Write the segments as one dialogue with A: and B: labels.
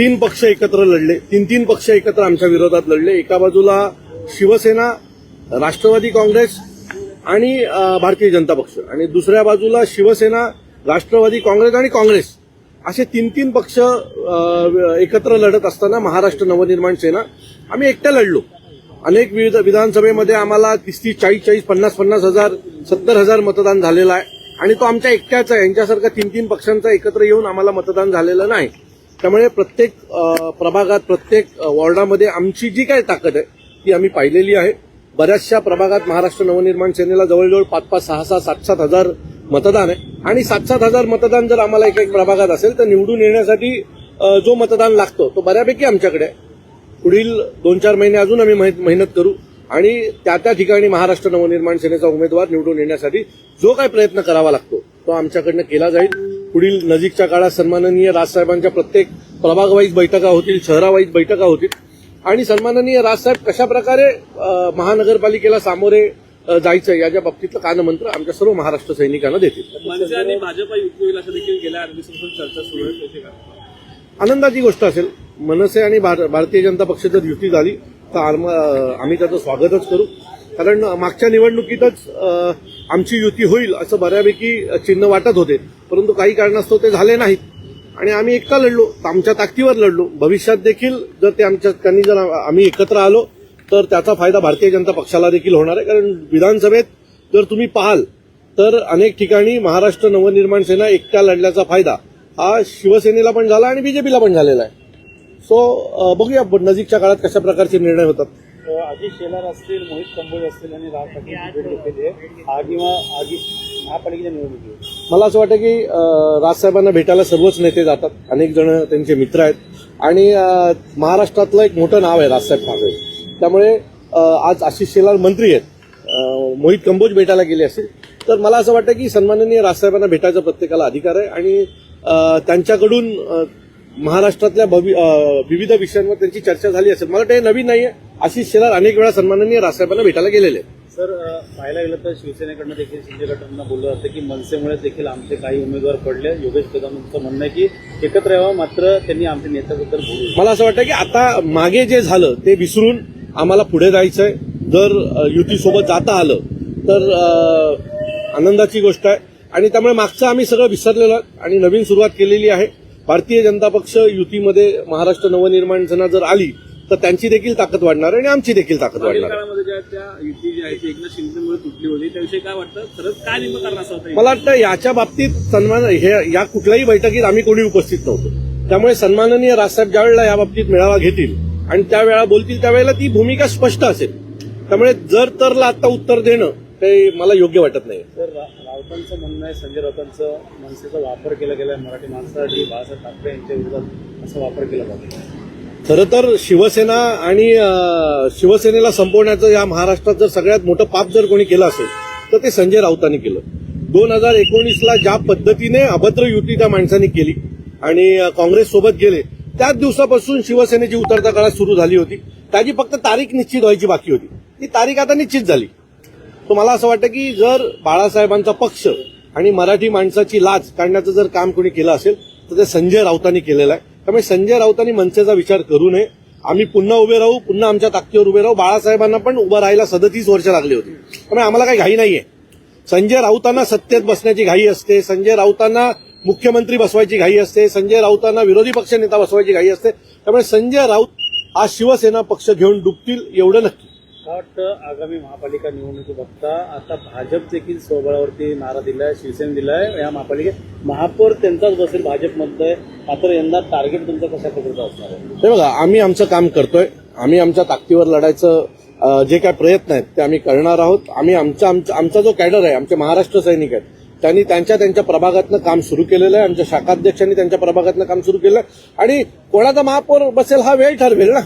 A: तीन पक्ष एकत्र लढले. तीन तीन पक्ष एकत्र आमच्या विरोधात लढले. एका बाजूला शिवसेना राष्ट्रवादी काँग्रेस आणि भारतीय जनता पक्ष. आणि दुसऱ्या बाजूला शिवसेना राष्ट्रवादी काँग्रेस आणि काँग्रेस. असे तीन तीन पक्ष एकत्र लढत असताना महाराष्ट्र नवनिर्माण सेना आम्ही एकट्या लढलो. अनेक विविध विधानसभेमध्ये आम्हाला तीस तीस चाळीस चाळीस पन्नास पन्नास हजार सत्तर हजार मतदान झालेलं आहे. आणि तो आमच्या एकट्याचा आहे. यांच्यासारखा तीन तीन पक्षांचा एकत्र येऊन आम्हाला मतदान झालेलं नाही. त्यामुळे प्रत्येक प्रभागात प्रत्येक वॉर्डामध्ये आमची जी काही ताकद आहे ती आम्ही पाहिलेली आहे. बऱ्याचशा प्रभागात महाराष्ट्र नवनिर्माण सेनेला जवळजवळ पाच पाच सहा सहा सात सात हजार मतदान आहे. आणि सात सात हजार मतदान जर आम्हाला एक एक प्रभागात असेल तर निवडून येण्यासाठी जो मतदान लागतो तो बऱ्यापैकी आमच्याकडे आहे. पुढील दोन चार महिने अजून आम्ही मेहनत मेहनत करू आणि त्या त्या ठिकाणी महाराष्ट्र नवनिर्माण सेनेचा उमेदवार निवडून येण्यासाठी जो काही प्रयत्न करावा लागतो तो आमच्याकडनं केला जाईल. पुढील नजीकच्या काळात सन्माननीय राजसाहेबांच्या प्रत्येक प्रभागवाईज बैठका होतील शहरावाईज बैठका होतील. आणि सन्माननीय राजसाहेब कशा प्रकारे महानगरपालिकेला सामोरे जायचं याच्या बाबतीतलं कानमंत्र आमच्या सर्व महाराष्ट्र सैनिकांना देतील.
B: आणि भाजपा देखील गेल्या चर्चा सुरू आहे?
A: आनंदाची गोष्ट असेल मनसे आणि भार- भारतीय जनता पक्ष जर युती झाली तर आम- आम्ही त्याचं स्वागतच करू. कारण मागच्या निवडणुकीतच आमची युती होईल असं बऱ्यापैकी चिन्ह वाटत होते. परंतु काही कारणास्तव ते झाले नाहीत. आणि आम्ही एकटा लढलो. आमच्या ताकदीवर लढलो. भविष्यात देखील जर ते आमच्या त्यांनी जर आम्ही एकत्र आलो तर त्याचा फायदा भारतीय जनता पक्षाला देखील होणार आहे. कारण विधानसभेत जर तुम्ही पाहाल तर अनेक ठिकाणी महाराष्ट्र नवनिर्माण सेना एकट्या लढल्याचा फायदा हा शिवसेनेला पण झाला आणि बीजेपीला पण झालेला आहे. सो बघूया नजीकच्या काळात कशा प्रकारचे निर्णय होतात.
B: अजित शेलार असतील मोहित कंबोज असतील आणि राज ठाकरे भेट आगी महापालिकेच्या निवडणुकीवर
A: मला असं वाटतं की राजसाहेबांना भेटायला सर्वच नेते जातात. अनेक जण त्यांचे मित्र आहेत. आणि महाराष्ट्रातलं एक मोठं नाव आहे राजसाहेब ठाकरे त्यामुळे आज आशिष शेलार मंत्री आहेत. मोहित कंबोज भेटायला गेले असतील. तर मला असं वाटतं की सन्माननीय राजसाहेबांना भेटायचा प्रत्येकाला अधिकार आहे. आणि त्यांच्याकडून महाराष्ट्रातल्या भवि- विविध विषयांवर त्यांची चर्चा झाली असेल. मला वाटतं हे नवीन आहे आशिष शेलार अनेक वेळा सन्माननीय राजसाहेबांना भेटायला गेलेले आहेत.
B: सर पाहायला गेलं तर शिवसेनेकडनं देखील शिंदे गटांना बोललं जातं की मनसेमुळे देखील आमचे काही उमेदवार पडले. योगेश कदमांचं म्हणणं आहे की एकत्र यावं मात्र त्यांनी आमच्या नेत्याबद्दल बोलू.
A: मला असं वाटतं की आता मागे जे झालं ते विसरून आम्हाला पुढे जायचंय. जर युतीसोबत जाता आलं तर आनंदाची गोष्ट आहे. आणि त्यामुळे मागचं आम्ही सगळं विसरलेलो आणि नवीन सुरुवात केलेली आहे. भारतीय जनता पक्ष युतीमध्ये महाराष्ट्र नवनिर्माण सेना जर आली तर त्यांची देखील ताकद वाढणार आहे आणि आमची देखील ताकद वाढणार. आहे
B: काळामध्ये ज्या त्या युती जी आहे ती एकनाथ शिंदेमुळे तुटली होती त्याविषयी काय वाटतं? खरंच काय नेमकं कारण असं होतं
A: मला वाटतं याच्या बाबतीत सन्मान हे या कुठल्याही बैठकीत आम्ही कोणी उपस्थित नव्हतो. त्यामुळे सन्माननीय राजसाहेब ज्यावेळेला या बाबतीत मेळावा घेतील आणि त्यावेळेला बोलतील त्यावेळेला ती भूमिका स्पष्ट असेल. त्यामुळे जर तरला आता उत्तर देणं ते मला योग्य वाटत नाही.
B: तर राऊतांचं म्हणणं आहे संजय राऊतांचं मनसेचा वापर केला गेलाय मराठी माणसासाठी बाळासाहेब ठाकरे यांच्या विरोधात असा वापर केला जातो
A: खरं तर शिवसेना आणि शिवसेनेला संपवण्याचं या महाराष्ट्रात जर सगळ्यात मोठं पाप जर कोणी केलं असेल तर ते संजय राऊतांनी केलं. दोन हजार एकोणीसला ज्या पद्धतीने अभद्र युती त्या माणसांनी केली आणि काँग्रेस सोबत गेले त्याच दिवसापासून शिवसेनेची उतरता काळात सुरू झाली होती. त्याची फक्त तारीख निश्चित व्हायची बाकी होती. ती तारीख आता निश्चित झाली. तर मला असं वाटतं की जर बाळासाहेबांचा पक्ष आणि मराठी माणसाची लाज काढण्याचं जर काम कोणी केलं असेल तर ते संजय राऊतांनी केलेलं आहे. त्यामुळे संजय राऊतांनी मनसेचा विचार करू नये. आम्ही पुन्हा उभे राहू पुन्हा आमच्या ताकदीवर उभे राहू. बाळासाहेबांना पण उभं राहायला सदतीस वर्ष लागली होती. त्यामुळे आम्हाला काही घाई नाहीये. संजय राऊतांना सत्तेत बसण्याची घाई असते. संजय राऊतांना मुख्यमंत्री बसवायची घाई असते. संजय राऊतांना विरोधी पक्ष नेता बसवायची घाई असते. त्यामुळे संजय राऊत हा शिवसेना पक्ष घेऊन डुबतील एवढं नक्की.
B: वाटतं आगामी महापालिका निवडणुकी बघता आता भाजप देखील स्वबळावरती नारा दिलाय शिवसेना दिलाय. या महापालिकेत महापौर त्यांचाच बसेल भाजपमध्ये. मात्र यंदा टार्गेट तुमचं कशा प्रकारचं असणार आहे?
A: हे बघा आम्ही आमचं काम करतोय. आम्ही आमच्या ताकदीवर लढायचं जे काय प्रयत्न आहेत ते आम्ही करणार आहोत. आम्ही आमचा आमचा आमचा जो कॅडर आहे आमचे महाराष्ट्र सैनिक आहेत त्यांनी त्यांच्या त्यांच्या प्रभागातनं काम सुरू केलेलं आहे. आमच्या शाखाध्यक्षांनी त्यांच्या प्रभागातनं काम सुरू केलं आहे. आणि कोणाचा महापौर बसेल हा वेळ ठरवेल ना.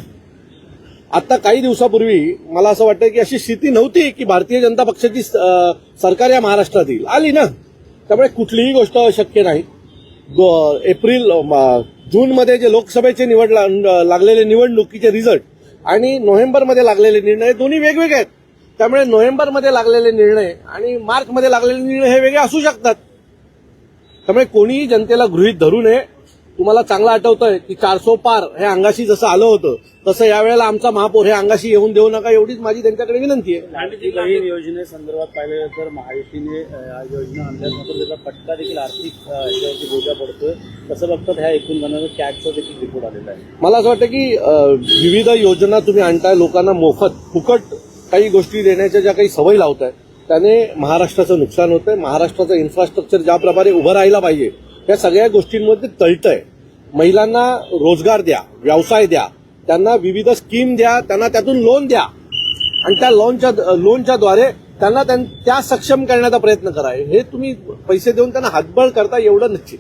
A: आता काही दिवसापूर्वी मला असं वाटतं की अशी स्थिती नव्हती की भारतीय जनता पक्षाची सरकार या महाराष्ट्रात येईल आली ना. त्यामुळे कुठलीही गोष्ट शक्य नाही. एप्रिल जूनमध्ये जे लोकसभेचे निवड लागलेले निवडणुकीचे रिझल्ट आणि नोव्हेंबरमध्ये लागलेले निर्णय दोन्ही वेगवेगळे आहेत. त्यामुळे नोव्हेंबरमध्ये लागलेले निर्णय आणि मार्चमध्ये लागलेले निर्णय हे वेगळे असू शकतात. त्यामुळे कोणीही जनतेला गृहीत धरू नये. तुम्हाला चांगलं आठवतंय की चारसो पार हे अंगाशी जसं आलं होतं तसं यावेळेला आमचा महापौर हे अंगाशी येऊन देऊ नका एवढीच माझी त्यांच्याकडे विनंती आहे.
B: बहीण योजनेसंदर्भात पाहिलं तर महायुतीने योजना आणल्यात मात्र त्याचा फटका देखील आर्थिक याच्यावरती बोजा पडतोय. कसं बघतात ह्या एकूण बनवून कॅगचा देखील रिपोर्ट आलेला आहे.
A: मला असं वाटतं की विविध योजना तुम्ही आणताय लोकांना मोफत फुकट काही गोष्टी देण्याच्या ज्या काही सवयी लावताय त्याने महाराष्ट्राचं नुकसान होतंय. महाराष्ट्राचं इन्फ्रास्ट्रक्चर ज्या प्रकारे उभं राहायला पाहिजे या सगळ्या गोष्टींमध्ये तळतंय. महिलांना रोजगार द्या व्यवसाय द्या त्यांना विविध स्कीम द्या त्यांना त्यातून लोन द्या. आणि त्या लोनच्या लोनच्या द्वारे त्यांना त्यां- त्या सक्षम करण्याचा प्रयत्न करा. हे तुम्ही पैसे देऊन त्यांना हातबळ करता एवढं निश्चित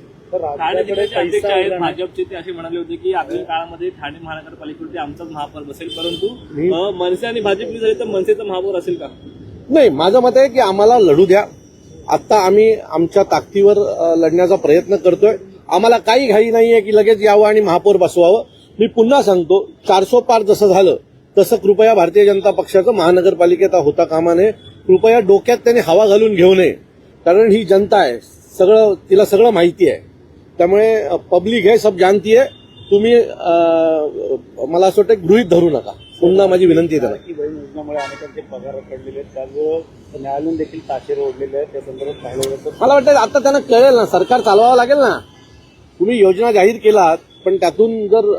B: नाही.
C: भाजपचे ते असे म्हणाले होते की आगामी काळामध्ये ठाणे महानगरपालिकेवरती आमचाच महापौर बसेल. परंतु मनसे आणि भाजपने झाले तर मनसेचा महापौर असेल का?
A: नाही माझं मत आहे की आम्हाला लढू द्या. आत्ता आम्ही आमच्या ताकदीवर लढण्याचा प्रयत्न करतोय. आम्हाला काही घाई नाहीये की लगेच यावं आणि महापौर बसवावं. मी पुन्हा सांगतो चारसो पार जसं झालं तसं कृपया भारतीय जनता पक्षाचं महानगरपालिकेत होता कामा नये. कृपया डोक्यात त्याने हवा घालून घेऊ नये. कारण ही जनता आहे. सगळं तिला सगळं माहिती आहे. त्यामुळे पब्लिक हे सब जानती आहे तुम्ही मला असं वाटतं गृहित धरू नका. पुन्हा माझी विनंती आहे त्यांना
B: न्यायालयीन देखील ताशेर ओढलेले आहेत. त्या संदर्भात पाहिलं गेलं तर
A: मला वाटतं आता त्यांना कळेल ना सरकार चालवावं लागेल ना. तुम्ही योजना जाहीर केलात पण त्यातून जर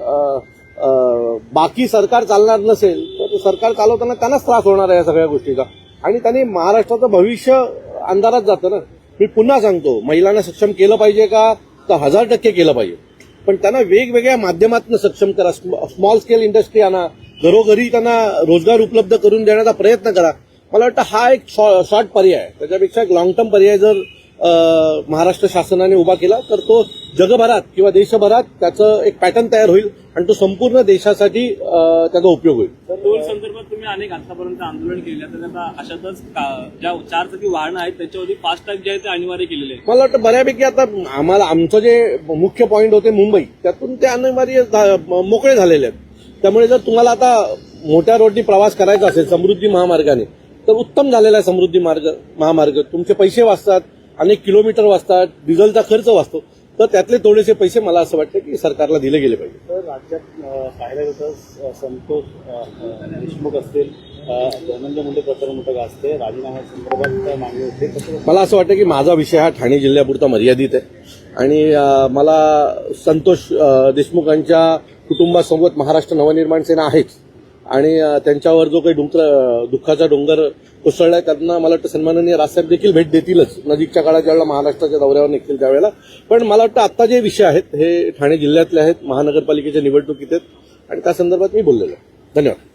A: बाकी सरकार चालणार नसेल तर सरकार चालवताना त्यांनाच त्रास होणार आहे या सगळ्या गोष्टीचा. आणि त्यांनी महाराष्ट्राचं भविष्य अंधारात जातं ना. मी पुन्हा सांगतो महिलांना सक्षम केलं पाहिजे का? तर हजार टक्के केलं पाहिजे. पण त्यांना वेगवेगळ्या माध्यमातून सक्षम करा. स्मॉल स्केल इंडस्ट्री आणा. घरोघरी त्यांना रोजगार उपलब्ध करून देण्याचा प्रयत्न करा. मला वाटतं हा एक शॉर्ट पर्याय त्याच्यापेक्षा एक लॉंग टर्म पर्याय जर महाराष्ट्र शासनाने उभा केला तर तो जगभरात किंवा देशभरात त्याचं एक पॅटर्न तयार होईल आणि तो संपूर्ण देशासाठी त्याचा उपयोग होईल.
C: टोल संदर्भात तुम्ही अनेक आतापर्यंत आंदोलन केले तर आता अशातच ज्या चार चाकी वाहनं आहेत त्याच्यावरती फास्टॅग जे आहे ते अनिवार्य केलेले आहे
A: मला वाटतं बऱ्यापैकी आता आम्हाला आमचं जे मुख्य पॉईंट होते मुंबई त्यातून ते अनिवार्य मोकळे झालेले आहेत. त्यामुळे जर तुम्हाला आता मोठ्या रोडनी प्रवास करायचा असेल समृद्धी महामार्गाने तर उत्तम झालेला आहे समृद्धी मार्ग महामार्ग. तुमचे पैसे वाचतात अनेक किलोमीटर वाचतात डिझेलचा खर्च वाचतो. तर त्यातले थोडेसे पैसे मला असं वाटतं की सरकारला दिले गेले पाहिजे.
B: तर राज्यात गेलं तर संतोष देशमुख असतील धनंजय मुंडे प्रकरण मोठं गाजते राजीनाम्यासंदर्भात मागणी होते.
A: मला असं वाटतं की माझा विषय हा ठाणे जिल्ह्यापुरता मर्यादित आहे. आणि मला संतोष देशमुखांच्या कुटुंबासोबत महाराष्ट्र नवनिर्माण सेना आहेच. आणि त्यांच्यावर जो काही डोंगर दुःखाचा डोंगर कोसळलाय त्यांना मला वाटतं सन्माननीय राजसाहेब देखील भेट देतीलच. नजीकच्या काळात ज्यावेळेला महाराष्ट्राच्या दौऱ्यावर निघतील त्यावेळेला. पण मला वाटतं आत्ता जे विषय आहेत हे ठाणे जिल्ह्यातले आहेत महानगरपालिकेच्या निवडणुकीत आहेत. आणि त्या संदर्भात मी बोललेलो आहे. धन्यवाद.